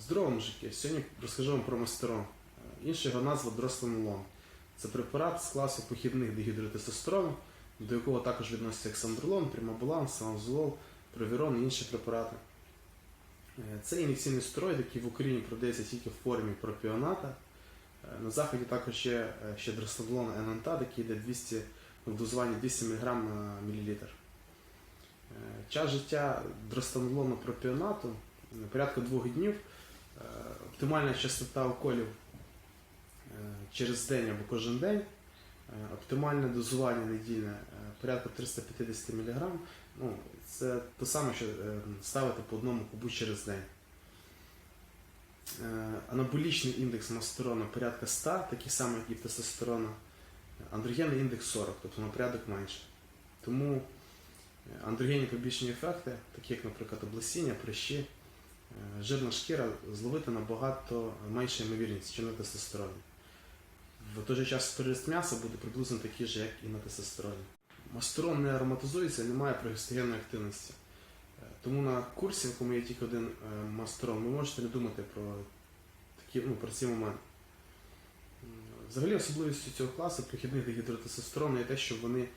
Здорово, мужики! Сьогодні розкажу вам про мастерон. Е, Інша його назва дростенолон. Це препарат з класу похідних дегідротестостерону, до якого також відносяться ександролон, примабулан, санзолол, провірон і інші препарати. Е, Це ін'єкційний стероїд, який в Україні продається тільки в формі пропіоната. Е, На заході також є ще дростенолон ННТ, який йде 200, в дозуванні 200 мг на. Е, Час життя дростенолону пропіонату порядка двох днів. Е, Оптимальна частота уколів е, через день або кожен день. Е, Оптимальне дозування недільне порядка 350 мг. Ну, це те саме, що ставити по одному кубу через день. Анаболічний індекс мастерона порядка 100, такий самий, як і тестостерона. Андрогенний індекс 40, тобто на порядок менше. Тому андрогенні побічні ефекти, такі як, наприклад, облесіння, прищі, жирна шкіра, зловити набагато менша ймовірність, ніж на тестостероні. В той же час прирост м'яса буде приблизно такий же, як і на тестостероні. Мастерон не ароматизується, і не має прогестогенної активності. Е, Тому на курсі, в якому є тільки один е, мастерон, ви можете не думати про такі, ну, про ці моменти. Взагалі особливістю цього класу прихідних дегідротестостерону є те, що вони,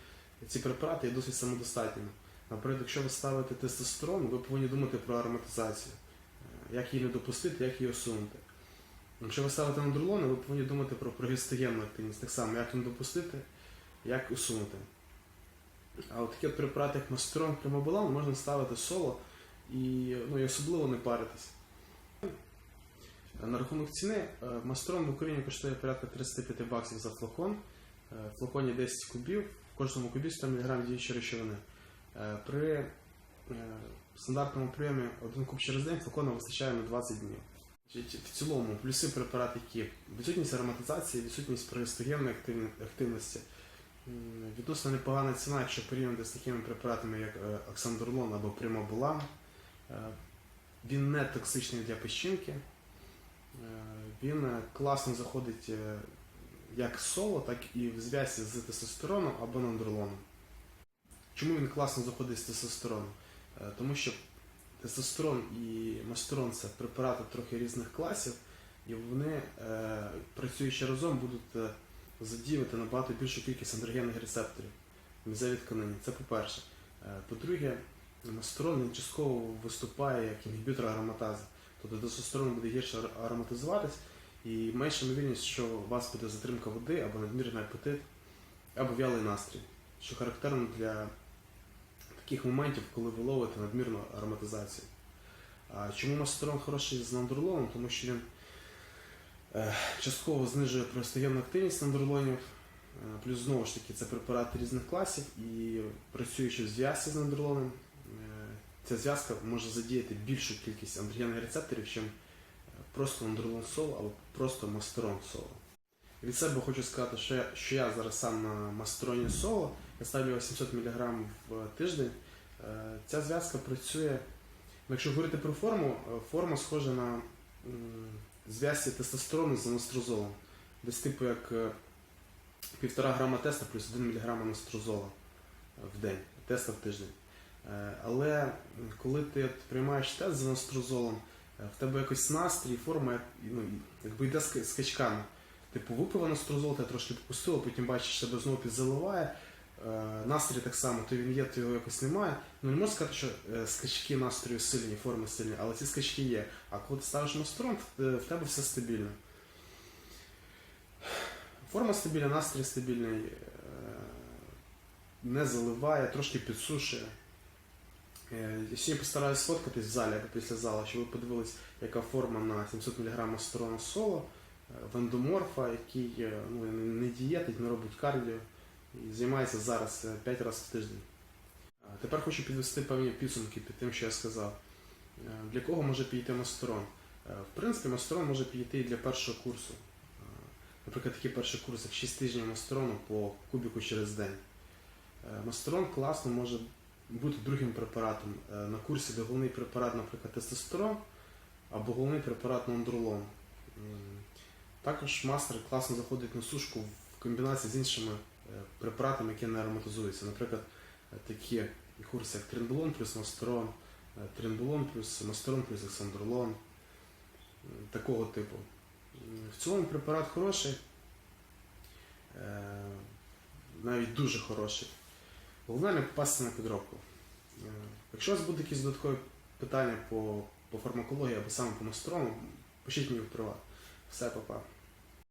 ці препарати є досить самодостатніми. Наприклад, якщо ви ставите тестостерон, ви повинні думати про ароматизацію, Е, як її не допустити, як її усунути. Якщо ви ставите нандролони, ви повинні думати про прогестогенну активність, так само, як не допустити, як усунути. А от такі от препарати, як мастерон, примабулан, можна ставити соло і, ну, і особливо не паритись. На рахунок ціни, е, мастерон в Україні коштує порядка 35 баксів за флакон. Е, В флаконі 10 кубів, в кожному кубі 100 мг діючої речовини. Е, При е, стандартному прийомі один куб через день флакона вистачає на 20 днів. В цілому, плюси препарату які відсутність ароматизації, відсутність прогестогенної активності, відносно непогана ціна, якщо порівняти з такими препаратами, як е, оксандрлон або примабулан. Е, Він не токсичний для печінки. Він класно заходить як соло, так і в зв'язці з тестостероном або нандролоном. Чому він класно заходить з тестостероном? Е, Тому що тестостерон і мастерон це препарати трохи різних класів, і вони, е, працюючи разом, будуть е, задіювати набагато більшу кількість андрогенних рецепторів в мізевій тканині. Це по-перше. По-друге, мастерон він частково виступає як інгібітор ароматази. Тобто тестостерон буде гірше ароматизуватись і менша ймовірність, що у вас буде затримка води або надмірний апетит, або вялий настрій, що характерно для таких моментів, коли ви ловите надмірну ароматизацію. Чому мастерон хороший з нандролоном? Тому що він е, частково знижує простогенну активність нандролонів, Е, плюс знову ж таки це препарати різних класів і працюючи в зв'язці з нандролоном, е, ця зв'язка може задіяти більшу кількість андрогенних рецепторів, ніж просто нандролон соло або просто мастерон соло. Від себе хочу сказати, що я, що я зараз сам на мастероні соло, я ставлю 800 мг в тиждень. Е, Ця зв'язка працює, якщо говорити про форму, е, форма схожа на зв'язці тестостерону з анастрозолом. Десь типу як е, 1,5 грама теста плюс 1 мг анастрозола в день, теста в тиждень. Е, Але коли ти приймаєш тест з анастрозолом, е, в тебе якось настрій, форма ну, якби йде ска- скачками. Типу, випив анастрозол, ти трошки попустило, потім бачиш, себе знову підзаливає. Е, Настрій так само, то він є, то його якось немає. Ну не можна сказати, що е, скачки настрою сильні, форми сильні, але ці скачки є. А коли ти ставиш мастерон, в в тебе все стабільно. Форма стабільна, настрій стабільний, е, не заливає, трошки підсушує. Е, Я сьогодні постараюсь сфоткатись в залі або після залу, щоб ви подивились, яка форма на 700 мг мастерона соло, е, вендоморфа, який е, ну, не дієтить, не робить кардіо і займається зараз 5 разів в тиждень. Тепер хочу підвести певні підсумки під тим, що я сказав. Е, Для кого може підійти мастерон? Е, В принципі, мастерон може підійти і для першого курсу. Е, Наприклад, такий перший курс, як 6 тижнів мастерону по кубіку через день. Е, Мастерон класно може бути другим препаратом. Е, На курсі, де головний препарат, наприклад, тестостерон, або головний препарат нандролон. Також мастер класно заходить на сушку в комбінації з іншими е, препаратами, які не ароматизуються. Наприклад, е, такі курси, як трендолон плюс мастерон, е, трендолон плюс мастерон плюс ександролон. такого типу. В цілому препарат хороший, навіть дуже хороший. Головне не попасти на підробку. Якщо у вас будуть якісь додаткові питання по, по фармакології або саме по мастерому, пишіть мені в приват. Все, па-па.